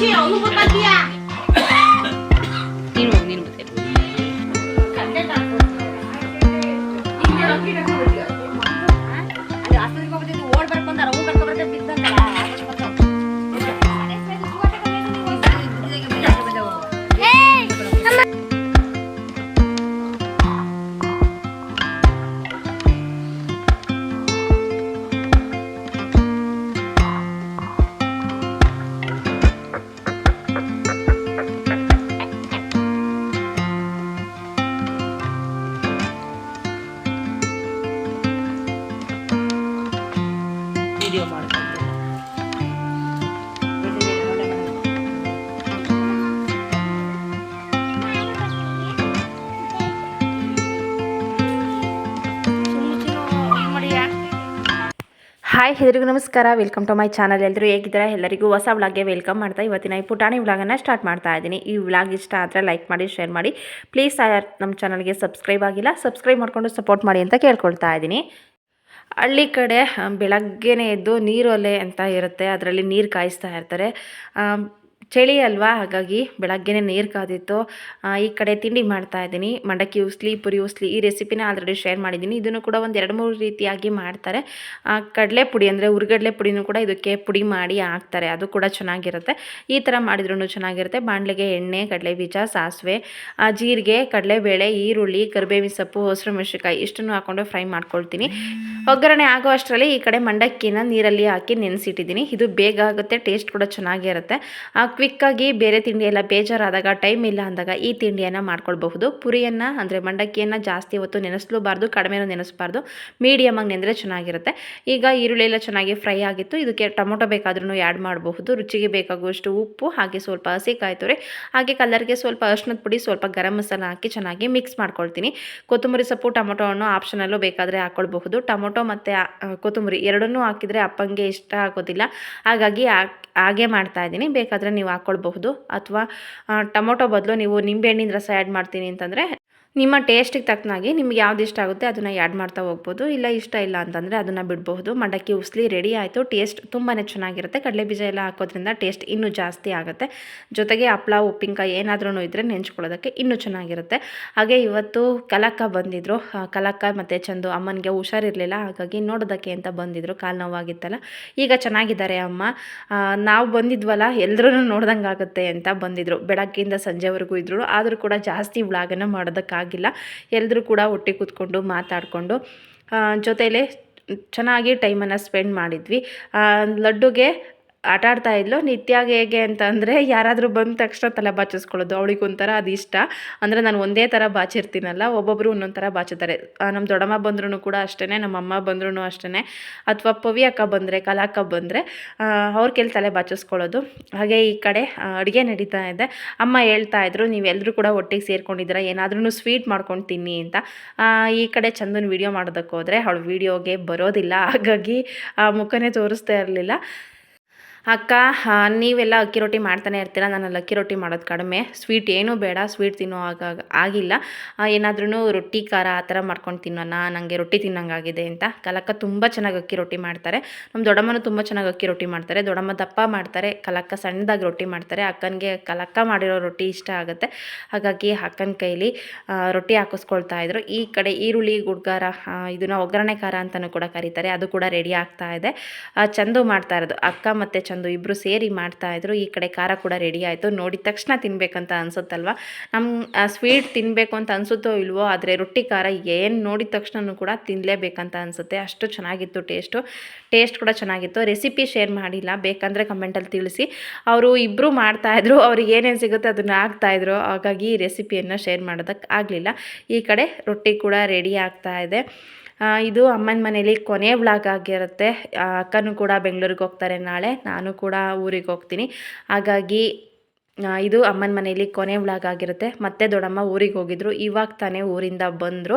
去，我不打你啊！ಹಾಯ್, ಎಲ್ರಿಗೂ ನಮಸ್ಕಾರ. Welcome to my channel ಎಲ್ಲರೂ ಹೇಗಿದ್ದಾರೆ? ಎಲ್ಲರಿಗೂ ಹೊಸ ವ್ಲಾಗ್ಗೆ ವೆಲ್ಕಮ್ ಮಾಡ್ತಾ ಇವತ್ತಿನ ಈ ಪುಟಾಣಿ ವ್ಲಾಗನ್ನು ಸ್ಟಾರ್ಟ್ ಮಾಡ್ತಾ ಇದ್ದೀನಿ. ಈ ವ್ಲಾಗ್ ಇಷ್ಟ ಆದರೆ ಲೈಕ್ ಮಾಡಿ ಶೇರ್ ಮಾಡಿ. ಪ್ಲೀಸ್ ನಮ್ಮ ಚಾನಲ್ಗೆ ಸಬ್ಸ್ಕ್ರೈಬ್ ಆಗಿಲ್ಲ. ಸಬ್ಸ್ಕ್ರೈಬ್ ಮಾಡಿಕೊಂಡು ಸಪೋರ್ಟ್ ಮಾಡಿ ಅಂತ ಕೇಳ್ಕೊಳ್ತಾ ಇದ್ದೀನಿ. ಹಳ್ಳಿ ಕಡೆ, ಬೆಳಗ್ಗೆನೇ ಎದ್ದು ನೀರೊಲೆ ಅಂತ ಇರುತ್ತೆ. ಅದರಲ್ಲಿ ನೀರು ಕಾಯಿಸ್ತಾ ಇರ್ತಾರೆ. ಚಳಿ ಅಲ್ವಾ? ಹಾಗಾಗಿ ಬೆಳಗ್ಗೆನೇ ನೀರು ಕಾದಿತ್ತು. ಈ ಕಡೆ ತಿಂಡಿ ಮಾಡ್ತಾ ಇದ್ದೀನಿ. ಮಂಡಕ್ಕಿ ಉಸ್ಲಿ, ಪುರಿ ಉಸ್ಲಿ ಈ ರೆಸಿಪಿನ ಆಲ್ರೆಡಿ ಶೇರ್ ಮಾಡಿದ್ದೀನಿ. ಇದನ್ನು ಕೂಡ ಒಂದು ಎರಡು ಮೂರು ರೀತಿಯಾಗಿ ಮಾಡ್ತಾರೆ. ಕಡಲೆ ಪುಡಿ ಅಂದರೆ ಹುರ್ಗಡ್ಲೆ ಪುಡಿನೂ ಕೂಡ ಇದಕ್ಕೆ ಪುಡಿ ಮಾಡಿ ಹಾಕ್ತಾರೆ. ಅದು ಕೂಡ ಚೆನ್ನಾಗಿರುತ್ತೆ. ಈ ಥರ ಮಾಡಿದ್ರೂ ಚೆನ್ನಾಗಿರುತ್ತೆ. ಬಾಣಲೆಗೆ ಎಣ್ಣೆ ಕಡಲೆ ಬೀಜ ಸಾಸಿವೆ ಜೀರಿಗೆ, ಕಡಲೆಬೇಳೆ, ಈರುಳ್ಳಿ, ಕರಿಬೇವಿನ ಸೊಪ್ಪು, ಹಸಿರು ಮೆಣಸಿಕಾಯಿ ಇಷ್ಟನ್ನು ಹಾಕ್ಕೊಂಡು ಫ್ರೈ ಮಾಡ್ಕೊಳ್ತೀನಿ. ಒಗ್ಗರಣೆ ಆಗೋ ಅಷ್ಟರಲ್ಲಿ ಈ ಕಡೆ ಮಂಡಕ್ಕಿನ ನೀರಲ್ಲಿ ಹಾಕಿ ನೆನೆಸಿಟ್ಟಿದ್ದೀನಿ. ಇದು ಬೇಗ ಆಗುತ್ತೆ, ಟೇಸ್ಟ್ ಕೂಡ ಚೆನ್ನಾಗಿರುತ್ತೆ. ಕ್ವಿಕ್ಕಾಗಿ ಬೇರೆ ತಿಂಡಿ ಎಲ್ಲ ಬೇಜಾರಾದಾಗ ಟೈಮ್ ಇಲ್ಲ ಅಂದಾಗ ಈ ತಿಂಡಿಯನ್ನು ಮಾಡ್ಕೊಳ್ಬಹುದು. ಪುರಿಯನ್ನು ಅಂದರೆ ಮಂಡಕ್ಕಿಯನ್ನು ಜಾಸ್ತಿ ಹೊತ್ತು ನೆನೆಸಲೂಬಾರ್ದು, ಕಡಿಮೆನೂ ನೆನೆಸಬಾರ್ದು. ಮೀಡಿಯಮಾಗಿ ನೆಂದರೆ ಚೆನ್ನಾಗಿರುತ್ತೆ. ಈಗ ಈರುಳ್ಳಿ ಎಲ್ಲ ಚೆನ್ನಾಗಿ ಫ್ರೈ ಆಗಿತ್ತು. ಇದಕ್ಕೆ ಟೊಮೊಟೊ ಬೇಕಾದ್ರೂ ಆ್ಯಡ್ ಮಾಡಬಹುದು. ರುಚಿಗೆ ಬೇಕಾಗುವಷ್ಟು ಉಪ್ಪು, ಹಾಗೆ ಸ್ವಲ್ಪ ಹಸಿ ಕಾಯಿ ತುರಿ, ಹಾಗೆ ಕಲರ್ಗೆ ಸ್ವಲ್ಪ ಅರ್ಶಿನದ ಪುಡಿ, ಸ್ವಲ್ಪ ಗರಂ ಮಸಾಲ ಹಾಕಿ ಚೆನ್ನಾಗಿ ಮಿಕ್ಸ್ ಮಾಡ್ಕೊಳ್ತೀನಿ. ಕೊತ್ತಂಬರಿ ಸೊಪ್ಪು ಟೊಮೊಟೊ ಹಣ್ಣು ಆಪ್ಷನಲ್ಲೂ ಬೇಕಾದರೆ ಹಾಕ್ಕೊಳ್ಬಹುದು ಟೊಮೊಟೊ ಮತ್ತು ಕೊತ್ತಂಬರಿ ಎರಡನ್ನೂ ಹಾಕಿದರೆ ಅಪ್ಪಂಗೆ ಇಷ್ಟ ಆಗೋದಿಲ್ಲ. ಹಾಗಾಗಿ ಹಾಗೆ ಮಾಡ್ತಾ ಇದ್ದೀನಿ. ಬೇಕಾದರೆ ನೀವು ಹಾಕ್ಕೊಳ್ಬಹುದು ಅಥವಾ ಟೊಮೊಟೊ ಬದಲು ನೀವು ನಿಂಬೆಹಣ್ಣಿನ ರಸ ಆ್ಯಡ್ ಮಾಡ್ತೀನಿ ಅಂತಂದರೆ ನಿಮ್ಮ ಟೇಸ್ಟಿಗೆ ತಕ್ಕನಾಗಿ ನಿಮ್ಗೆ ಯಾವ್ದು ಇಷ್ಟ ಆಗುತ್ತೆ ಅದನ್ನು ಆ್ಯಡ್ ಮಾಡ್ತಾ ಹೋಗ್ಬೋದು. ಇಲ್ಲ ಇಷ್ಟ ಇಲ್ಲ ಅಂತಂದರೆ ಅದನ್ನು ಬಿಡಬಹುದು. ಮಂಡಕ್ಕಿ ಉಸ್ಲಿ ರೆಡಿ ಆಯಿತು. ಟೇಸ್ಟ್ ತುಂಬಾ ಚೆನ್ನಾಗಿರುತ್ತೆ. ಕಡಲೆ ಬೀಜ ಎಲ್ಲ ಹಾಕೋದ್ರಿಂದ ಟೇಸ್ಟ್ ಇನ್ನೂ ಜಾಸ್ತಿ ಆಗುತ್ತೆ. ಜೊತೆಗೆ ಹಪ್ಳ ಉಪ್ಪಿನಕಾಯಿ ಏನಾದ್ರೂ ಇದ್ದರೆ ನೆಂಚ್ಕೊಳ್ಳೋದಕ್ಕೆ ಇನ್ನೂ ಚೆನ್ನಾಗಿರುತ್ತೆ. ಹಾಗೆ ಇವತ್ತು ಕಲಕ್ಕ ಬಂದಿದ್ದರು ಆ, ಕಲಕ್ಕ ಮತ್ತು ಚಂದು ಅಮ್ಮನಿಗೆ ಹುಷಾರಿರಲಿಲ್ಲ. ಹಾಗಾಗಿ ನೋಡೋದಕ್ಕೆ ಅಂತ ಬಂದಿದ್ದರು ಕಾಲು ನೋವಾಗಿತ್ತಲ್ಲ. ಈಗ ಚೆನ್ನಾಗಿದ್ದಾರೆ ಅಮ್ಮ. ನಾವು ಬಂದಿದ್ವಲ್ಲ ಎಲ್ಲರೂ ನೋಡ್ದಂಗೆ ಆಗುತ್ತೆ ಅಂತ ಬಂದಿದ್ದರು ಬೆಳಗ್ಗೆಯಿಂದ ಸಂಜೆವರೆಗೂ ಇದ್ರು. ಆದರೂ ಕೂಡ ಜಾಸ್ತಿ ವ್ಲಾಗನ್ನು ಮಾಡೋದಕ್ಕಾಗಿಲ್ಲ ಎಲ್ಲರೂ ಕೂಡ ಒಟ್ಟಿಗೆ ಕೂತ್ಕೊಂಡು ಮಾತಾಡಿಕೊಂಡು ಜೊತೆಯಲ್ಲೇ ಚೆನ್ನಾಗಿ ಟೈಮನ್ನು ಸ್ಪೆಂಡ್ ಮಾಡಿದ್ವಿ. ಲಡ್ಡುಗೆ ಆಟ ಆಡ್ತಾ ಇದ್ಲು. ನಿತ್ಯಾಗ ಹೇಗೆ ಅಂತಂದರೆ ಯಾರಾದರೂ ಬಂದ ತಕ್ಷಣ ತಲೆ ಬಾಚಿಸ್ಕೊಳ್ಳೋದು. ಅವಳಿಗೆ ಒಂಥರ ಅದು ಇಷ್ಟ. ಅಂದರೆ ನಾನು ಒಂದೇ ಥರ ಬಾಚಿರ್ತೀನಲ್ಲ ಒಬ್ಬೊಬ್ಬರು ಒಂದೊಂದು ಥರ ಬಾಚುತ್ತಾರೆ ನಮ್ಮ ದೊಡ್ಡಮ್ಮ ಬಂದ್ರೂ ಕೂಡ ಅಷ್ಟೇ ನಮ್ಮ ಅಮ್ಮ ಬಂದ್ರೂ ಅಷ್ಟೇ ಅಥವಾ ಪವಿ ಅಕ್ಕ ಬಂದರೆ ಕಲಾಕ ಬಂದರೆ ಅವ್ರ ಕೆಲ್ ತಲೆ ಬಾಚಿಸ್ಕೊಳ್ಳೋದು. ಹಾಗೆ ಈ ಕಡೆ ಅಡುಗೆ ನಡೀತಾ ಇದೆ. ಅಮ್ಮ ಹೇಳ್ತಾ ಇದ್ರು ನೀವೆಲ್ಲರೂ ಕೂಡ ಒಟ್ಟಿಗೆ ಸೇರ್ಕೊಂಡಿದ್ದೀರಾ? ಏನಾದ್ರೂ ಸ್ವೀಟ್ ಮಾಡ್ಕೊಂಡು ತಿನ್ನಿ ಅಂತ. ಈ ಕಡೆ ಚಂದನ್ ವಿಡಿಯೋ ಮಾಡೋದಕ್ಕೆ ಹೋದರೆ ಅವಳು ವೀಡಿಯೋಗೆ ಬರೋದಿಲ್ಲ. ಹಾಗಾಗಿ ಆ ಮುಖನೇ ತೋರಿಸ್ತಾ ಇರಲಿಲ್ಲ. ಅಕ್ಕ ನೀವೆಲ್ಲ ಅಕ್ಕಿ ರೊಟ್ಟಿ ಮಾಡ್ತಾನೆ ಇರ್ತೀರ? ನಾನು ಅಕ್ಕಿ ರೊಟ್ಟಿ ಮಾಡೋದು ಕಡಿಮೆ. ಸ್ವೀಟ್ ಏನೂ ಬೇಡ ಸ್ವೀಟ್ ತಿನ್ನೋ ಆಗ, ಆಗಿಲ್ಲ. ಏನಾದ್ರೂ ರೊಟ್ಟಿ, ಖಾರ ಆ ಥರ ಮಾಡ್ಕೊಂಡು ತಿನ್ನೋಣ ನನಗೆ ರೊಟ್ಟಿ ತಿನ್ನಂಗಾಗಿದೆ ಅಂತ. ಕಲಕ್ಕ ತುಂಬ ಚೆನ್ನಾಗಿ ಅಕ್ಕಿ ರೊಟ್ಟಿ ಮಾಡ್ತಾರೆ. ನಮ್ಮ ದೊಡ್ಡಮ್ಮನೂ ತುಂಬ ಚೆನ್ನಾಗಿ ಅಕ್ಕಿ ರೊಟ್ಟಿ ಮಾಡ್ತಾರೆ. ದೊಡ್ಡಮ್ಮ ದಪ್ಪ ಮಾಡ್ತಾರೆ, ಕಲಕ್ಕ ಸಣ್ಣದಾಗಿ ರೊಟ್ಟಿ ಮಾಡ್ತಾರೆ. ಅಕ್ಕನಿಗೆ ಕಲಕ್ಕ ಮಾಡಿರೋ ರೊಟ್ಟಿ ಇಷ್ಟ ಆಗುತ್ತೆ. ಹಾಗಾಗಿ ಅಕ್ಕನ ಕೈಲಿ ರೊಟ್ಟಿ ಹಾಕಿಸ್ಕೊಳ್ತಾ ಇದ್ರು. ಈ ಕಡೆ ಈರುಳ್ಳಿ, ಗುಡ್ಗಾರ ಇದನ್ನ ಒಗ್ಗರಣೆ ಖಾರ ಅಂತಲೂ ಕೂಡ ಕರೀತಾರೆ. ಅದು ಕೂಡ ರೆಡಿ ಆಗ್ತಾ ಇದೆ. ಚಂದು ಮಾಡ್ತಾ ಇರೋದು. ಅಕ್ಕ ಮತ್ತು ಚಂದು ಇಬ್ಬರು ಸೇರಿ ಮಾಡ್ತಾ ಇದ್ರು, ಈ ಕಡೆ ಖಾರ ಕೂಡ ರೆಡಿ ಆಯಿತು. ನೋಡಿದ ತಕ್ಷಣ ತಿನ್ನಬೇಕಂತ ಅನ್ಸುತ್ತಲ್ವ? ನಮ್ಮ ಸ್ವೀಟ್ ತಿನ್ನಬೇಕು ಅಂತ ಅನಿಸುತ್ತೋ ಇಲ್ವೋ, ಆದರೆ ರೊಟ್ಟಿ ಖಾರ ಏನು ನೋಡಿದ ತಕ್ಷಣ ಕೂಡ ತಿನ್ನಲೇಬೇಕಂತ ಅನಿಸುತ್ತೆ. ಅಷ್ಟು ಚೆನ್ನಾಗಿತ್ತು ಟೇಸ್ಟು ಟೇಸ್ಟ್ ಕೂಡ ಚೆನ್ನಾಗಿತ್ತು. ರೆಸಿಪಿ ಶೇರ್ ಮಾಡಿಲ್ಲ. ಬೇಕಂದರೆ ಕಮೆಂಟಲ್ಲಿ ತಿಳಿಸಿ. ಅವರು ಇಬ್ಬರು ಮಾಡ್ತಾಯಿದ್ರು ಅವ್ರಿಗೆ ಏನೇನು ಸಿಗುತ್ತೆ ಅದನ್ನು ಹಾಕ್ತಾಯಿದ್ರು ಹಾಗಾಗಿ ಈ ರೆಸಿಪಿಯನ್ನು ಶೇರ್ ಮಾಡೋದಕ್ಕೆ ಆಗಲಿಲ್ಲ. ಈ ಕಡೆ ರೊಟ್ಟಿ ಕೂಡ ರೆಡಿ ಆಗ್ತಾ ಇದೆ. ಇದು ಅಮ್ಮನ ಮನೇಲಿ ಕೊನೆ ವ್ಲಾಗ್ ಆಗಿರುತ್ತೆ. ಅಕ್ಕನೂ ಕೂಡ ಬೆಂಗಳೂರಿಗೆ ಹೋಗ್ತಾರೆ ನಾಳೆ. ನಾನು ಕೂಡ ಊರಿಗೆ ಹೋಗ್ತೀನಿ. ಹಾಗಾಗಿ ಇದು ಅಮ್ಮನ ಮನೇಲಿ ಕೊನೆ ವ್ಲಾಗ್ ಆಗಿರುತ್ತೆ. ಮತ್ತೆ ದೊಡ್ಡಮ್ಮ ಊರಿಗೆ ಹೋಗಿದ್ರು. ಇವಾಗ ತಾನೇ ಊರಿಂದ ಬಂದರು.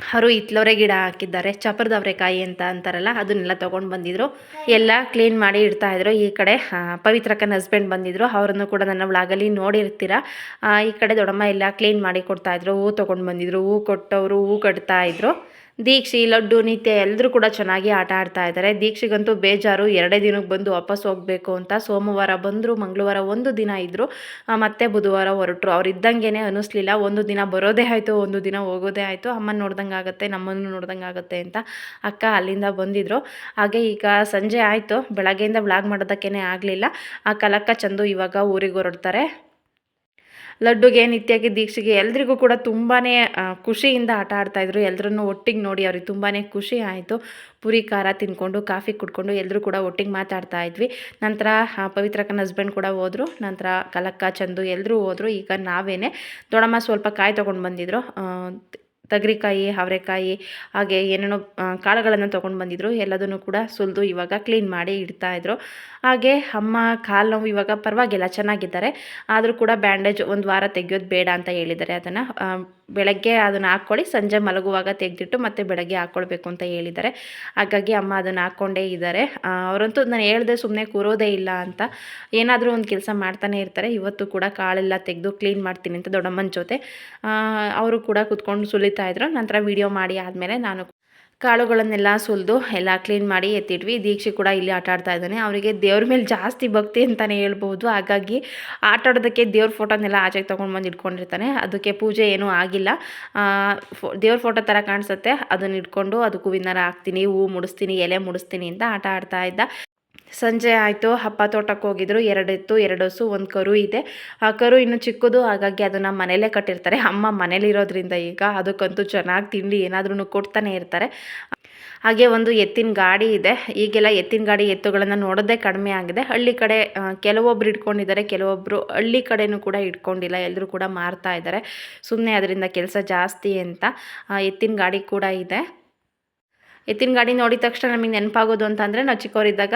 ಅವರು ಇತ್ಲೋರೆ ಗಿಡ ಹಾಕಿದ್ದಾರೆ, ಚಪರದ ಅವರೆಕಾಯಿ ಅಂತ ಅಂತಾರಲ್ಲ, ಅದನ್ನೆಲ್ಲ ತೊಗೊಂಡು ಬಂದಿದ್ರು. ಎಲ್ಲ ಕ್ಲೀನ್ ಮಾಡಿ ಇಡ್ತಾ ಇದ್ರು. ಈ ಕಡೆ ಪವಿತ್ರಕ್ಕನ ಹಸ್ಬೆಂಡ್ ಬಂದಿದ್ರು. ಅವರನ್ನು ಕೂಡ ನನ್ನ ವ್ಲಾಗಲ್ಲಿ ನೋಡಿರ್ತೀರ. ಈ ಕಡೆ ದೊಡ್ಡಮ್ಮ ಎಲ್ಲ ಕ್ಲೀನ್ ಮಾಡಿ ಕೊಡ್ತಾಯಿದ್ರು ಹೂ ತೊಗೊಂಡು ಬಂದಿದ್ರು. ಹೂ ಕೊಟ್ಟವರು, ಹೂ ಕಟ್ತಾ ಇದ್ರು. ದೀಕ್ಷಿ, ಲಡ್ಡು, ನಿತ್ಯ ಎಲ್ಲರೂ ಕೂಡ ಚೆನ್ನಾಗಿ ಆಟ ಆಡ್ತಾ ಇದ್ದಾರೆ. ದೀಕ್ಷಿಗಂತೂ ಬೇಜಾರು, ಎರಡೇ ದಿನಕ್ಕೆ ಬಂದು ವಾಪಸ್ ಹೋಗಬೇಕು ಅಂತ ಸೋಮವಾರ ಬಂದರು, ಮಂಗಳವಾರ ಒಂದು ದಿನ ಇದ್ದರು ಮತ್ತೆ ಬುಧವಾರ ಹೊರಟರು. ಅವ್ರು ಇದ್ದಂಗೆ ಅನ್ನಿಸ್ಲಿಲ್ಲ ಒಂದು ದಿನ ಬರೋದೇ ಆಯಿತು, ಒಂದು ದಿನ ಹೋಗೋದೇ ಆಯಿತು. ಅಮ್ಮನ ನೋಡ್ದಂಗೆ ಆಗುತ್ತೆ, ನಮ್ಮನ್ನು ನೋಡ್ದಂಗೆ ಆಗುತ್ತೆ ಅಂತ ಅಕ್ಕ ಅಲ್ಲಿಂದ ಬಂದಿದ್ರು. ಹಾಗೆ ಈಗ ಸಂಜೆ ಆಯಿತು. ಬೆಳಗ್ಗೆಯಿಂದ ವ್ಲಾಗ್ ಮಾಡೋದಕ್ಕೇ ಆಗಲಿಲ್ಲ. ಆ ಕಲಕ್ಕ ಚಂದು ಇವಾಗ ಊರಿಗೆ ಹೊರಡ್ತಾರೆ. ಲಡ್ಡುಗೆ ನಿತ್ಯಗೆ ದೀಕ್ಷೆಗೆ ಎಲ್ರಿಗೂ ಕೂಡ ತುಂಬಾ ಖುಷಿಯಿಂದ ಆಟ ಆಡ್ತಾಯಿದ್ರು ಎಲ್ಲರನ್ನು ಒಟ್ಟಿಗೆ ನೋಡಿ ಅವ್ರಿಗೆ ತುಂಬಾ ಖುಷಿ ಆಯಿತು. ಪುರಿ, ಖಾರ ತಿನ್ಕೊಂಡು, ಕಾಫಿ ಕುಡ್ಕೊಂಡು ಎಲ್ಲರೂ ಕೂಡ ಒಟ್ಟಿಗೆ ಮಾತಾಡ್ತಾ ಇದ್ವಿ. ನಂತರ ಪವಿತ್ರಕ್ಕನ ಹಸ್ಬೆಂಡ್ ಕೂಡ ಹೋದರು. ನಂತರ ಕಲಕ್ಕ, ಚಂದು ಎಲ್ಲರೂ ಹೋದರು. ಈಗ ನಾವೇನೆ ದೊಡ್ಡಮ್ಮ ಸ್ವಲ್ಪ ಕಾಯಿ ತೊಗೊಂಡು ಬಂದಿದ್ರು. ತಗರಿಕಾಯಿ ಅವರೆಕಾಯಿ ಹಾಗೆ ಏನೇನೋ ಕಾಳುಗಳನ್ನು ತೊಗೊಂಡು ಬಂದಿದ್ರು. ಎಲ್ಲದನ್ನು ಕೂಡ ಸುಲಿದು ಇವಾಗ ಕ್ಲೀನ್ ಮಾಡಿ ಇಡ್ತಾಯಿದ್ರು ಹಾಗೆ ಅಮ್ಮ ಕಾಲು ನೋವು ಇವಾಗ ಪರವಾಗಿಲ್ಲ, ಚೆನ್ನಾಗಿದ್ದಾರೆ. ಆದರೂ ಕೂಡ ಬ್ಯಾಂಡೇಜ್ ಒಂದು ವಾರ ತೆಗೆಯೋದು ಬೇಡ ಅಂತ ಹೇಳಿದ್ದಾರೆ ಅದನ್ನು. ಬೆಳಗ್ಗೆ ಅದನ್ನು ಹಾಕ್ಕೊಳ್ಳಿ. ಸಂಜೆ ಮಲಗುವಾಗ ತೆಗೆದಿಟ್ಟು ಮತ್ತೆ ಬೆಳಗ್ಗೆ ಹಾಕ್ಕೊಳ್ಬೇಕು ಅಂತ ಹೇಳಿದ್ದಾರೆ. ಹಾಗಾಗಿ ಅಮ್ಮ ಅದನ್ನು ಹಾಕ್ಕೊಂಡೇ ಇದ್ದಾರೆ. ಅವರಂತೂ ನಾನು ಹೇಳ್ದೆ ಸುಮ್ಮನೆ ಕೂರೋದೇ ಇಲ್ಲ ಅಂತ. ಏನಾದರೂ ಒಂದು ಕೆಲಸ ಮಾಡ್ತಾನೆ ಇರ್ತಾರೆ. ಇವತ್ತು ಕೂಡ ಕಾಳೆಲ್ಲ ತೆಗೆದು ಕ್ಲೀನ್ ಮಾಡ್ತೀನಿ ಅಂತ ದೊಡ್ಡಮ್ಮನ ಜೊತೆ. ಅವರು ಕೂಡ ಕುತ್ಕೊಂಡು ಸುಲಿತಾ ಇದ್ರು. ನಂತರ ವಿಡಿಯೋ ಮಾಡಿ ಆದಮೇಲೆ ನಾನು ಕಾಳುಗಳನ್ನೆಲ್ಲ ಸುಲಿದು ಎಲ್ಲ ಕ್ಲೀನ್ ಮಾಡಿ ಎತ್ತಿಟ್ವಿ. ದೀಕ್ಷೆ ಕೂಡ ಇಲ್ಲಿ ಆಟ ಆಡ್ತಾ ಇದ್ದಾನೆ. ಅವರಿಗೆ ದೇವ್ರ ಮೇಲೆ ಜಾಸ್ತಿ ಭಕ್ತಿ ಅಂತಲೇ ಹೇಳ್ಬೋದು ಹಾಗಾಗಿ ಆಟ ಆಡೋದಕ್ಕೆ ದೇವ್ರ ಫೋಟೋನೆಲ್ಲ ಆಚೆಗೆ ತೊಗೊಂಡು ಬಂದು ಇಟ್ಕೊಂಡಿರ್ತಾನೆ. ಅದಕ್ಕೆ ಪೂಜೆ ಏನೂ ಆಗಿಲ್ಲ. ದೇವ್ರ ಫೋಟೋ ಥರ ಕಾಣಿಸುತ್ತೆ. ಅದನ್ನ ಇಟ್ಕೊಂಡು ಅದಕ್ಕೆ ವಿನ್ನರ ಹಾಕ್ತೀನಿ ಹೂ ಮುಡಿಸ್ತೀನಿ, ಎಲೆ ಮುಡಿಸ್ತೀನಿ ಅಂತ ಆಟ ಆಡ್ತಾ ಇದ್ದ. ಸಂಜೆ ಆಯಿತು ಹಪ್ಪ ತೋಟಕ್ಕೆ ಹೋಗಿದ್ರು. ಎರಡು ಎತ್ತು ಎರಡು ಹಸು ಒಂದು ಕರು ಇದೆ. ಆ ಕರು ಇನ್ನು ಚಿಕ್ಕದು, ಹಾಗಾಗಿ ಅದನ್ನು ಮನೇಲೇ ಕಟ್ಟಿರ್ತಾರೆ. ಅಮ್ಮ ಮನೇಲಿರೋದ್ರಿಂದ ಈಗ ಅದಕ್ಕಂತೂ ಚೆನ್ನಾಗಿ ತಿಂಡಿ ಏನಾದ್ರೂ ಕೊಡ್ತಾನೆ ಇರ್ತಾರೆ. ಹಾಗೆ ಒಂದು ಎತ್ತಿನ ಗಾಡಿ ಇದೆ. ಈಗೆಲ್ಲ ಎತ್ತಿನ ಗಾಡಿ ಎತ್ತುಗಳನ್ನು ನೋಡೋದೇ ಕಡಿಮೆ ಆಗಿದೆ. ಹಳ್ಳಿ ಕಡೆ ಕೆಲವೊಬ್ರು ಇಟ್ಕೊಂಡಿದ್ದಾರೆ ಕೆಲವೊಬ್ಬರು ಹಳ್ಳಿ ಕಡೆನೂ ಕೂಡ ಇಟ್ಕೊಂಡಿಲ್ಲ. ಎಲ್ಲರೂ ಕೂಡ ಮಾರ್ತಾ ಇದ್ದಾರೆ. ಸುಮ್ಮನೆ ಅದರಿಂದ ಕೆಲಸ ಜಾಸ್ತಿ ಅಂತ ಎತ್ತಿನ ಗಾಡಿ ಕೂಡ ಇದೆ. ಎತ್ತಿನ ಗಾಡಿ ನೋಡಿದ ತಕ್ಷಣ ನಮಗೆ ನೆನಪಾಗೋದು ಅಂತಂದರೆ ನಾವು ಚಿಕ್ಕವರಿದ್ದಾಗ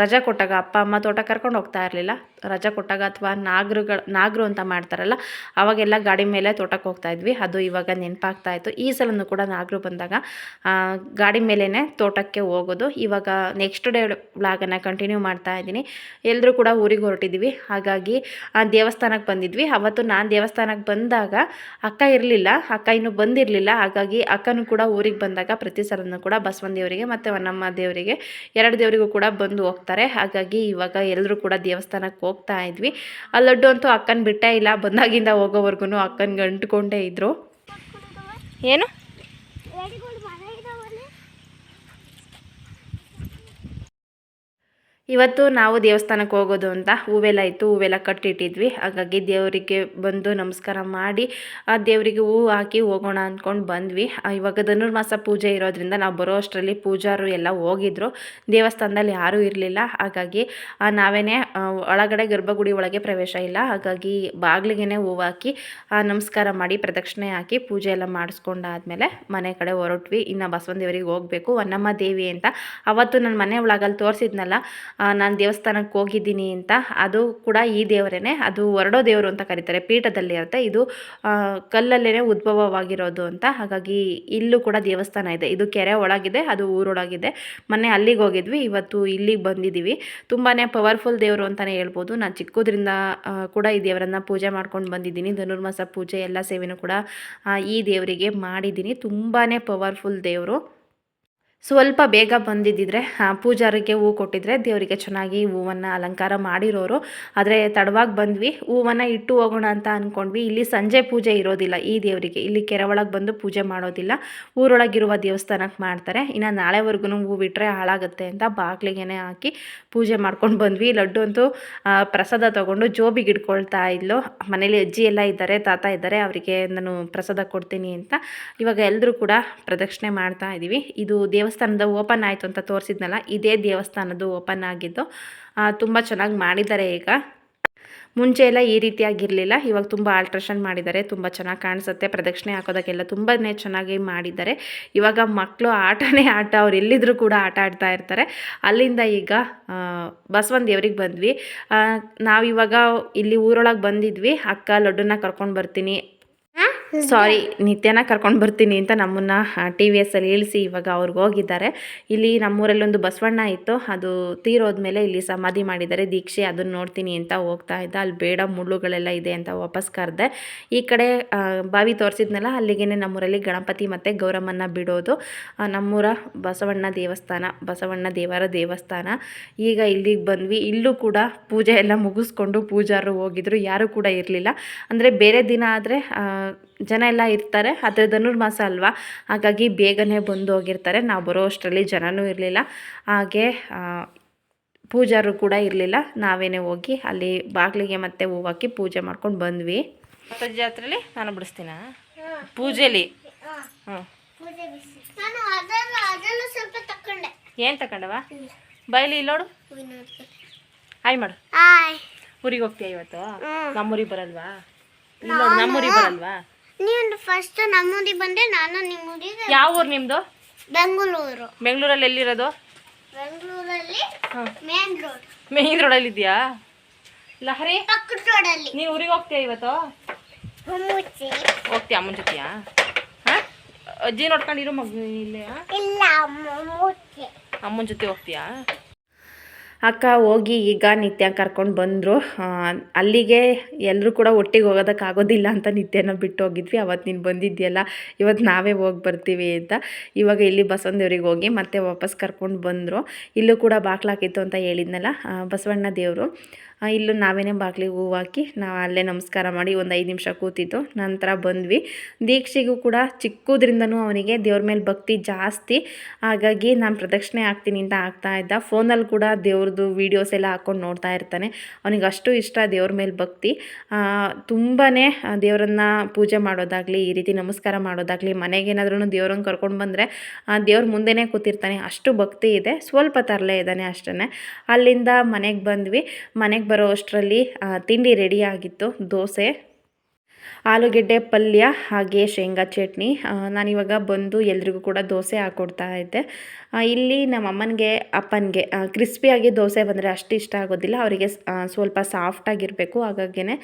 ರಜಾ ಕೊಟ್ಟಾಗ ಅಪ್ಪ, ಅಮ್ಮ ತೋಟ ಕರ್ಕೊಂಡು ಹೋಗ್ತಾ ಇರಲಿಲ್ಲ. ರಜಾ ಕೊಟ್ಟಾಗ ಅಥವಾ ನಾಗರುಗಳು, ನಾಗರು ಅಂತ ಮಾಡ್ತಾರಲ್ಲ, ಅವಾಗೆಲ್ಲ ಗಾಡಿ ಮೇಲೆ ತೋಟಕ್ಕೆ ಹೋಗ್ತಾ ಇದ್ವಿ. ಅದು ಇವಾಗ ನೆನಪಾಗ್ತಾ ಇತ್ತು. ಈ ಸಲನೂ ಕೂಡ ನಾಗರು ಬಂದಾಗ ಗಾಡಿ ಮೇಲೇ ತೋಟಕ್ಕೆ ಹೋಗೋದು. ಇವಾಗ ನೆಕ್ಸ್ಟ್ ಡೇ ವ್ಲಾಗನ್ನು ಕಂಟಿನ್ಯೂ ಮಾಡ್ತಾ ಇದ್ದೀನಿ. ಎಲ್ಲರೂ ಕೂಡ ಊರಿಗೆ ಹೊರಟಿದ್ವಿ. ಹಾಗಾಗಿ, ಆ ದೇವಸ್ಥಾನಕ್ಕೆ ಬಂದಿದ್ವಿ. ಅವತ್ತು ನಾನು ದೇವಸ್ಥಾನಕ್ಕೆ ಬಂದಾಗ ಅಕ್ಕ ಇರಲಿಲ್ಲ. ಅಕ್ಕ ಇನ್ನೂ ಬಂದಿರಲಿಲ್ಲ. ಹಾಗಾಗಿ ಅಕ್ಕನೂ ಕೂಡ ಊರಿಗೆ ಬಂದಾಗ ಪ್ರತಿ ಸಲನೂ ಕೂಡ ಬಸವನ ದೇವರಿಗೆ ಮತ್ತು ಹೊನ್ನಮ್ಮ ದೇವರಿಗೆ ಎರಡು ದೇವರಿಗೂ ಕೂಡ ಬಂದು ಹೋಗ್ತಾರೆ. ಹಾಗಾಗಿ ಇವಾಗ ಎಲ್ಲರೂ ಕೂಡ ದೇವಸ್ಥಾನಕ್ಕೆ ಹೋಗ್ತಾ ಇದ್ವಿ. ಆ ಲಡ್ಡು ಅಂತೂ ಅಕ್ಕನ ಬಿಟ್ಟೇ ಇಲ್ಲ. ಬಂದಾಗಿಂದ ಹೋಗೋವರೆಗೂ ಅಕ್ಕನಿಗೆ ಅಂಟ್ಕೊಂಡೇ ಇದ್ರು. ಏನು? ಇವತ್ತು ನಾವು ದೇವಸ್ಥಾನಕ್ಕೆ ಹೋಗೋದು ಅಂತ ಹೂವೆಲ್ಲ ಇತ್ತು, ಹೂವೆಲ್ಲ ಕಟ್ಟಿಟ್ಟಿದ್ವಿ. ಹಾಗಾಗಿ ದೇವರಿಗೆ ಬಂದು ನಮಸ್ಕಾರ ಮಾಡಿ, ಆ ದೇವರಿಗೆ ಹೂವು ಹಾಕಿ ಹೋಗೋಣ ಅಂದ್ಕೊಂಡು ಬಂದ್ವಿ. ಇವಾಗ ಧನುರ್ಮಾಸ ಪೂಜೆ ಇರೋದ್ರಿಂದ ನಾವು ಬರೋ ಅಷ್ಟರಲ್ಲಿ ಪೂಜಾರು ಎಲ್ಲ ಹೋಗಿದ್ರು. ದೇವಸ್ಥಾನದಲ್ಲಿ ಯಾರೂ ಇರಲಿಲ್ಲ. ಹಾಗಾಗಿ ನಾವೇ ಒಳಗಡೆ ಗರ್ಭಗುಡಿ ಒಳಗೆ ಪ್ರವೇಶ ಇಲ್ಲ. ಹಾಗಾಗಿ ಬಾಗಿಲಿಗೆ ಹೂವು ಹಾಕಿ ನಮಸ್ಕಾರ ಮಾಡಿ ಪ್ರದಕ್ಷಿಣೆ ಹಾಕಿ ಪೂಜೆ ಎಲ್ಲ ಮಾಡಿಸ್ಕೊಂಡಾದ್ಮೇಲೆ ಮನೆ ಕಡೆ ಹೊರಟ್ವಿ. ಇನ್ನು ಬಸವನ ದೇವರಿಗೆ ಹೋಗಬೇಕು. ವನ್ನಮ್ಮ ದೇವಿ ಅಂತ ಅವತ್ತು ನನ್ನ ಮನೆ ಒಳಗಲ್ಲಿ ತೋರಿಸಿದ್ನಲ್ಲ ನಾನು ದೇವಸ್ಥಾನಕ್ಕೆ ಹೋಗಿದ್ದೀನಿ ಅಂತ, ಅದು ಕೂಡ ಈ ದೇವರೇ ಅದು ಹೊರಡೋ ದೇವರು ಅಂತ ಕರೀತಾರೆ, ಪೀಠದಲ್ಲಿ ಇರುತ್ತೆ ಇದು ಕಲ್ಲಲ್ಲೇ ಉದ್ಭವವಾಗಿರೋದು ಅಂತ. ಹಾಗಾಗಿ ಇಲ್ಲೂ ಕೂಡ ದೇವಸ್ಥಾನ ಇದೆ. ಇದು ಕೆರೆ ಒಳಗಿದೆ, ಅದು ಊರೊಳಗಿದೆ. ಮೊನ್ನೆ ಅಲ್ಲಿಗೆ ಹೋಗಿದ್ವಿ, ಇವತ್ತು ಇಲ್ಲಿಗೆ ಬಂದಿದ್ದೀವಿ ತುಂಬಾ ಪವರ್ಫುಲ್ ದೇವರು ಅಂತಲೇ ಹೇಳ್ಬೋದು. ನಾನು ಚಿಕ್ಕದ್ರಿಂದ ಕೂಡ ಈ ದೇವರನ್ನು ಪೂಜೆ ಮಾಡ್ಕೊಂಡು ಬಂದಿದ್ದೀನಿ. ಧನುರ್ಮಾಸ ಪೂಜೆ ಎಲ್ಲ ಸೇವೆನೂ ಕೂಡ ಈ ದೇವರಿಗೆ ಮಾಡಿದ್ದೀನಿ. ತುಂಬಾ ಪವರ್ಫುಲ್ ದೇವರು. ಸ್ವಲ್ಪ ಬೇಗ ಬಂದಿದ್ದಿದ್ರೆ ಪೂಜಾರಿಗೆ ಹೂ ಕೊಟ್ಟಿದ್ರೆ ದೇವರಿಗೆ ಚೆನ್ನಾಗಿ ಹೂವನ್ನು ಅಲಂಕಾರ ಮಾಡಿರೋರು. ಆದರೆ ತಡವಾಗಿ ಬಂದ್ವಿ. ಹೂವನ್ನು ಇಟ್ಟು ಹೋಗೋಣ ಅಂತ ಅಂದ್ಕೊಂಡ್ವಿ ಇಲ್ಲಿ ಸಂಜೆ ಪೂಜೆ ಇರೋದಿಲ್ಲ ಈ ದೇವರಿಗೆ. ಇಲ್ಲಿ ಕೆರೆ ಬಂದು ಪೂಜೆ ಮಾಡೋದಿಲ್ಲ. ಊರೊಳಗಿರುವ ದೇವಸ್ಥಾನಕ್ಕೆ ಮಾಡ್ತಾರೆ. ಇನ್ನು ನಾಳೆವರೆಗೂ ಹೂ ಬಿಟ್ಟರೆ ಹಾಳಾಗುತ್ತೆ ಅಂತ ಬಾಗಿಲಿಗೆ ಹಾಕಿ ಪೂಜೆ ಮಾಡ್ಕೊಂಡು ಬಂದ್ವಿ. ಲಡ್ಡು ಅಂತೂ ಪ್ರಸಾದ ತೊಗೊಂಡು ಜೋಬಿಗೆ ಇಟ್ಕೊಳ್ತಾ ಇದ್ಲು. ಮನೇಲಿ ಅಜ್ಜಿ ಎಲ್ಲ ಇದ್ದಾರೆ, ತಾತ ಇದ್ದಾರೆ, ಅವರಿಗೆ ನಾನು ಪ್ರಸಾದ ಕೊಡ್ತೀನಿ ಅಂತ. ಇವಾಗ ಎಲ್ಲರೂ ಕೂಡ ಪ್ರದಕ್ಷಿಣೆ ಮಾಡ್ತಾ ಇದ್ದೀವಿ ಇದು ದೇವಸ್ಥಾನದ ಓಪನ್ ಆಯಿತು ಅಂತ ತೋರಿಸಿದ್ನಲ್ಲ, ಇದೇ ದೇವಸ್ಥಾನದ್ದು ಓಪನ್ ಆಗಿದ್ದು ತುಂಬ ಚೆನ್ನಾಗಿ ಮಾಡಿದ್ದಾರೆ ಈಗ. ಮುಂಚೆ ಎಲ್ಲ ಈ ರೀತಿಯಾಗಿರಲಿಲ್ಲ, ಇವಾಗ ತುಂಬ ಆಲ್ಟ್ರೇಷನ್ ಮಾಡಿದ್ದಾರೆ, ತುಂಬ ಚೆನ್ನಾಗಿ ಕಾಣಿಸುತ್ತೆ, ಪ್ರದಕ್ಷಿಣೆ ಹಾಕೋದಕ್ಕೆಲ್ಲ ತುಂಬಾ ಚೆನ್ನಾಗಿ ಮಾಡಿದ್ದಾರೆ. ಇವಾಗ ಮಕ್ಕಳು ಆಟನೇ ಆಟ, ಅವ್ರು ಎಲ್ಲಿದ್ದರೂ ಕೂಡ ಆಟ ಆಡ್ತಾ ಇರ್ತಾರೆ. ಅಲ್ಲಿಂದ ಈಗ ಬಸವನ್ ದೇವ್ರಿಗೆ ಬಂದ್ವಿ. ನಾವಿವಾಗ ಇಲ್ಲಿ ಊರೊಳಗೆ ಬಂದಿದ್ವಿ, ಅಕ್ಕ ಲಡ್ಡುನ ಕರ್ಕೊಂಡು ಬರ್ತೀನಿ ಸಾರಿ, ನಿತ್ಯನ ಕರ್ಕೊಂಡು ಬರ್ತೀನಿ ಅಂತ ನಮ್ಮನ್ನು ಟಿ ವಿ ಎಸ್ಸಲ್ಲಿ ಇಳಿಸಿ ಇವಾಗ ಅವ್ರಿಗೆ ಹೋಗಿದ್ದಾರೆ. ಇಲ್ಲಿ ನಮ್ಮೂರಲ್ಲಿ ಒಂದು ಬಸವಣ್ಣ ಇತ್ತು. ಅದು ತೀರೋದ್ಮೇಲೆ ಇಲ್ಲಿ ಸಮಾಧಿ ಮಾಡಿದ್ದಾರೆ. ದೀಕ್ಷೆ ಅದನ್ನು ನೋಡ್ತೀನಿ ಅಂತ ಹೋಗ್ತಾ ಇದ್ದ. ಅಲ್ಲಿ ಬೇಡ, ಮುಳ್ಳುಗಳೆಲ್ಲ ಇದೆ ಅಂತ ವಾಪಸ್ ಕರೆದೆ. ಈ ಕಡೆ ಬಾವಿ ತೋರಿಸಿದ್ನಲ್ಲ ಅಲ್ಲಿಗೆ ನಮ್ಮೂರಲ್ಲಿ ಗಣಪತಿ ಮತ್ತು ಗೌರಮ್ಮನ ಬಿಡೋದು. ನಮ್ಮೂರ ಬಸವಣ್ಣ ದೇವಸ್ಥಾನ, ಬಸವಣ್ಣ ದೇವರ ದೇವಸ್ಥಾನ. ಈಗ ಇಲ್ಲಿಗೆ ಬಂದ್ವಿ. ಇಲ್ಲೂ ಕೂಡ ಪೂಜೆ ಎಲ್ಲ ಮುಗಿಸ್ಕೊಂಡು ಪೂಜಾರು ಹೋಗಿದ್ರು. ಯಾರೂ ಕೂಡ ಇರಲಿಲ್ಲ. ಅಂದರೆ ಬೇರೆ ದಿನ ಆದರೆ ಜನ ಎಲ್ಲ ಇರ್ತಾರೆ ಆದರೆ ಧನುರ್ಮಾಸ ಅಲ್ವಾ? ಹಾಗಾಗಿ ಬೇಗನೆ ಬಂದು ಹೋಗಿರ್ತಾರೆ. ನಾವು ಬರೋ ಅಷ್ಟರಲ್ಲಿ ಜನನೂ ಇರಲಿಲ್ಲ. ಹಾಗೆ ಪೂಜಾರು ಕೂಡ ಇರಲಿಲ್ಲ. ನಾವೇನೇ ಹೋಗಿ ಅಲ್ಲಿ ಬಾಗಿಲಿಗೆ ಮತ್ತೆ ಹೂವು ಹಾಕಿ ಪೂಜೆ ಮಾಡ್ಕೊಂಡು ಬಂದ್ವಿ. ಜಾತ್ರೆಯಲ್ಲಿ ನಾನು ಬಿಡಿಸ್ತೀನ? ಪೂಜೆಲಿ? ಹ್ಞೂ ಏನು ತಗೊಂಡವ ಬೈಲಿ ಇಲ್ಲೋಡು. ಹಾಯ್ ಮಾಡು. ಊರಿಗೆ ಹೋಗ್ತೀಯ ಇವತ್ತು. ನಮ್ಮೂರಿಗೆ ಬರಲ್ವಾ? ಇಲ್ಲೋಡು ನಮ್ಮೂರಿಗೆ ಬರಲ್ವಾ? ನೀವು ಫಸ್ಟ್ ನಮ್ಮೂರಿಗೆ ಬಂದೆ ನಾನು ನಿಮ್ಮೂರಿಗೆ ಯಾವ ಊರು ನಿಮ್ಮದು ಬೆಂಗಳೂರು. ಬೆಂಗಳೂರಲ್ಲಿ ಎಲ್ಲಿರೋದು? ಬೆಂಗಳೂರಲ್ಲಿ ಹಾಂ. ಮೇನ್ ರೋಡ್ ಮೇನ್ ರೋಡಲ್ಲಿ ಇದೆಯಾ? ಲಹರಿ? ಪಕ್ಕದ ರೋಡಲ್ಲಿ ನೀನು ಊರಿಗೆ ಹೋಗ್ತೀಯಾ ಇವತ್ತು? ಮುಚ್ಚಿ ಹೋಗ್ತೀಯ ಅಮ್ಮನ ಜೊತೆಯಾ? ಹಾಂ? ಅಜ್ಜಿ ನೋಡ್ಕೊಂಡಿರೋ ಮಗ ಇಲ್ಲೇ ಇಲ್ಲ ಮುಚ್ಚಿ ಅಮ್ಮನ ಜೊತೆ ಹೋಗ್ತೀಯಾ? ಅಕ್ಕ ಹೋಗಿ ಈಗ ನಿತ್ಯ ಕರ್ಕೊಂಡು ಬಂದರು. ಅಲ್ಲಿಗೆ ಎಲ್ಲರೂ ಕೂಡ ಒಟ್ಟಿಗೆ ಹೋಗೋದಕ್ಕೆ ಆಗೋದಿಲ್ಲ ಅಂತ ನಿತ್ಯನ ಬಿಟ್ಟು ಹೋಗಿದ್ವಿ. ಅವತ್ತು ನೀನು ಬಂದಿದ್ದೀಯಲ್ಲ ಇವತ್ತು ನಾವೇ ಹೋಗಿ ಬರ್ತೀವಿ ಅಂತ. ಇವಾಗ ಇಲ್ಲಿ ಬಸವನದೇವ್ರಿಗೆ ಹೋಗಿ ಮತ್ತೆ ವಾಪಸ್ ಕರ್ಕೊಂಡು ಬಂದರು. ಇಲ್ಲೂ ಕೂಡ ಬಾಕ್ಲಾಕಿತ್ತು ಅಂತ ಹೇಳಿದ್ನಲ್ಲ ಬಸವಣ್ಣ ದೇವರು. ಇಲ್ಲೂ ನಾವೇನೇ ಬಾಗಿಲಿಗೆ ಹೂವು ಹಾಕಿ ನಾವು ಅಲ್ಲೇ ನಮಸ್ಕಾರ ಮಾಡಿ ಒಂದು ಐದು ನಿಮಿಷ ಕೂತಿದ್ದು. ನಂತರ ಬಂದ್ವಿ. ದೀಕ್ಷೆಗೂ ಕೂಡ ಚಿಕ್ಕದ್ರಿಂದನೂ ಅವನಿಗೆ ದೇವ್ರ ಮೇಲೆ ಭಕ್ತಿ ಜಾಸ್ತಿ. ಹಾಗಾಗಿ ನಾನು ಪ್ರದಕ್ಷಿಣೆ ಹಾಕ್ತೀನಿ ಅಂತ ಆಗ್ತಾ ಇದ್ದ. ಫೋನಲ್ಲಿ ಕೂಡ ದೇವ್ರದ್ದು ವೀಡಿಯೋಸ್ ಎಲ್ಲ ಹಾಕ್ಕೊಂಡು ನೋಡ್ತಾ ಇರ್ತಾನೆ. ಅವನಿಗೆ ಅಷ್ಟು ಇಷ್ಟ ದೇವ್ರ ಮೇಲೆ ಭಕ್ತಿ. ತುಂಬಾ ದೇವರನ್ನ ಪೂಜೆ ಮಾಡೋದಾಗಲಿ, ಈ ರೀತಿ ನಮಸ್ಕಾರ ಮಾಡೋದಾಗಲಿ ಮನೆಗೇನಾದ್ರೂ ದೇವ್ರನ್ನ ಕರ್ಕೊಂಡು ಬಂದರೆ ದೇವ್ರ ಮುಂದೆನೇ ಕೂತಿರ್ತಾನೆ. ಅಷ್ಟು ಭಕ್ತಿ ಇದೆ. ಸ್ವಲ್ಪ ತರಲೇ ಇದ್ದಾನೆ ಅಷ್ಟೇ ಅಲ್ಲಿಂದ ಮನೆಗೆ ಬಂದ್ವಿ. ಮನೆಗೆ ಬರೋ ಅಷ್ಟರಲ್ಲಿ ತಿಂಡಿ ರೆಡಿ ಆಗಿತ್ತು ದೋಸೆ, ಆಲೂಗೆಡ್ಡೆ ಪಲ್ಯ ಹಾಗೆ ಶೇಂಗಾ ಚಟ್ನಿ. ನಾನಿವಾಗ ಬಂದು ಎಲ್ರಿಗೂ ಕೂಡ ದೋಸೆ ಹಾಕ್ಕೊಡ್ತಾ ಇದ್ದೆ. ಇಲ್ಲಿ ನಮ್ಮ ಅಮ್ಮನಿಗೆ ಅಪ್ಪನಿಗೆ ಕ್ರಿಸ್ಪಿಯಾಗಿ ದೋಸೆ ಬಂದರೆ ಅಷ್ಟು ಇಷ್ಟ ಆಗೋದಿಲ್ಲ. ಅವರಿಗೆ ಸ್ವಲ್ಪ ಸಾಫ್ಟಾಗಿರಬೇಕು. ಹಾಗಾಗಿನೇ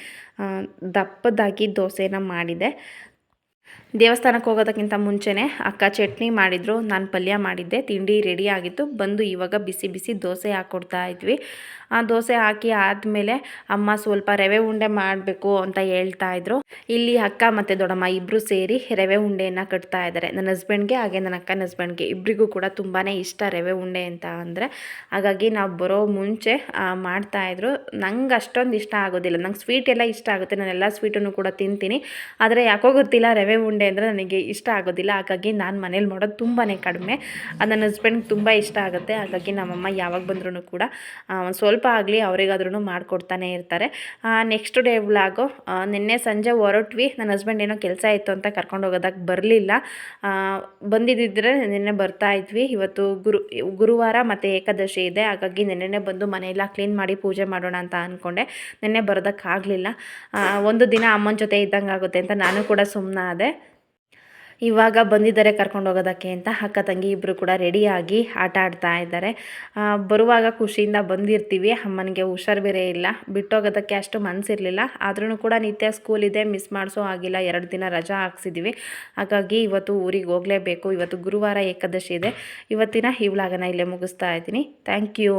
ದಪ್ಪದಾಗಿ ದೋಸೆನ ಮಾಡಿದೆ. ದೇವಸ್ಥಾನಕ್ಕೆ ಹೋಗೋದಕ್ಕಿಂತ ಮುಂಚೆನೇ ಅಕ್ಕ ಚಟ್ನಿ ಮಾಡಿದ್ರು. ನಾನು ಪಲ್ಯ ಮಾಡಿದ್ದೆ. ತಿಂಡಿ ರೆಡಿ ಆಗಿತ್ತು. ಬಂದು ಇವಾಗ ಬಿಸಿ ಬಿಸಿ ದೋಸೆ ಹಾಕ್ಕೊಡ್ತಾ ಇದ್ವಿ. ಆ ದೋಸೆ ಹಾಕಿ ಆದಮೇಲೆ ಅಮ್ಮ ಸ್ವಲ್ಪ ರವೆ ಉಂಡೆ ಮಾಡಬೇಕು ಅಂತ ಹೇಳ್ತಾ ಇದ್ರು. ಇಲ್ಲಿ ಅಕ್ಕ ಮತ್ತು ದೊಡ್ಡಮ್ಮ ಇಬ್ಬರು ಸೇರಿ ರವೆ ಉಂಡೆಯನ್ನು ಕಟ್ತಾ ಇದ್ದಾರೆ. ನನ್ನ ಹಸ್ಬೆಂಡ್ಗೆ ಹಾಗೆ ನನ್ನ ಅಕ್ಕನ ಹಸ್ಬೆಂಡ್ಗೆ ಇಬ್ಬರಿಗೂ ಕೂಡ ತುಂಬಾ ಇಷ್ಟ ರವೆ ಉಂಡೆ ಅಂತ ಅಂದರೆ. ಹಾಗಾಗಿ ನಾವು ಬರೋ ಮುಂಚೆ ಆ, ಮಾಡ್ತಾಯಿದ್ರು ನಂಗೆ ಅಷ್ಟೊಂದು ಇಷ್ಟ ಆಗೋದಿಲ್ಲ. ನಂಗೆ ಸ್ವೀಟ್ ಎಲ್ಲ ಇಷ್ಟ ಆಗುತ್ತೆ. ನಾನು ಎಲ್ಲ ಸ್ವೀಟನ್ನು ಕೂಡ ತಿಂತೀನಿ. ಆದರೆ ಯಾಕೋ ಗೊತ್ತಿಲ್ಲ ರವೆ ಉಂಡೆ ಅಂದರೆ ನನಗೆ ಇಷ್ಟ ಆಗೋದಿಲ್ಲ. ಹಾಗಾಗಿ ನಾನು ಮನೇಲಿ ಮಾಡೋದು ತುಂಬಾ ಕಡಿಮೆ. ಅದು ನನ್ನ ಹಸ್ಬೆಂಡ್ಗೆ ತುಂಬ ಇಷ್ಟ ಆಗುತ್ತೆ. ಹಾಗಾಗಿ ನಮ್ಮಮ್ಮ ಯಾವಾಗ ಬಂದ್ರೂ ಕೂಡ ಸ್ವಲ್ಪ ಆಗಲಿ ಅವರಿಗಾದ್ರೂ ಮಾಡಿಕೊಡ್ತಾನೆ ಇರ್ತಾರೆ. ನೆಕ್ಸ್ಟ್ ಡೇ ವ್ಲಾಗು ನಿನ್ನೆ ಸಂಜೆ ಹೊರಟ್ವಿ. ನನ್ನ ಹಸ್ಬೆಂಡ್ ಏನೋ ಕೆಲಸ ಇತ್ತು ಅಂತ ಕರ್ಕೊಂಡು ಹೋಗೋದಕ್ಕೆ ಬರಲಿಲ್ಲ. ಬಂದಿದ್ದಿದ್ರೆ ನಿನ್ನೆ ಬರ್ತಾ ಇದ್ವಿ. ಇವತ್ತು ಗುರು, ಗುರುವಾರ ಮತ್ತು ಏಕಾದಶಿ ಇದೆ. ಹಾಗಾಗಿ ನಿನ್ನೆ ಬಂದು ಮನೆಯೆಲ್ಲ ಕ್ಲೀನ್ ಮಾಡಿ ಪೂಜೆ ಮಾಡೋಣ ಅಂತ ಅಂದ್ಕೊಂಡೆ ನಿನ್ನೆ ಬರೋದಕ್ಕಾಗಲಿಲ್ಲ. ಒಂದು ದಿನ ಅಮ್ಮನ ಜೊತೆ ಇದ್ದಂಗೆ ಆಗುತ್ತೆ ಅಂತ ನಾನು ಕೂಡ ಸುಮ್ಮನಾದೆ ಇವಾಗ ಬಂದಿದ್ದಾರೆ ಕರ್ಕೊಂಡು ಹೋಗೋದಕ್ಕೆ ಅಂತ ಅಕ್ಕ ತಂಗಿ ಇಬ್ಬರು ಕೂಡ ರೆಡಿಯಾಗಿ ಆಟ ಆಡ್ತಾ ಇದ್ದಾರೆ. ಬರುವಾಗ ಖುಷಿಯಿಂದ ಬಂದಿರ್ತೀವಿ. ಅಮ್ಮನಿಗೆ ಹುಷಾರು ಬೇರೆ ಇಲ್ಲ. ಬಿಟ್ಟೋಗೋದಕ್ಕೆ ಅಷ್ಟು ಮನಸ್ಸಿರಲಿಲ್ಲ ಆದ್ರೂ ಕೂಡ ನಿತ್ಯ ಸ್ಕೂಲ್ ಇದೆ. ಮಿಸ್ ಮಾಡಿಸೋ ಆಗಿಲ್ಲ ಎರಡು ದಿನ ರಜಾ ಹಾಕ್ಸಿದ್ದೀವಿ ಹಾಗಾಗಿ ಇವತ್ತು ಊರಿಗೆ ಹೋಗಲೇಬೇಕು. ಇವತ್ತು ಗುರುವಾರ ಏಕಾದಶಿ ಇದೆ. ಇವತ್ತಿನ ಈ ಇಲ್ಲೇ ಮುಗಿಸ್ತಾ ಇದ್ದೀನಿ. Thank you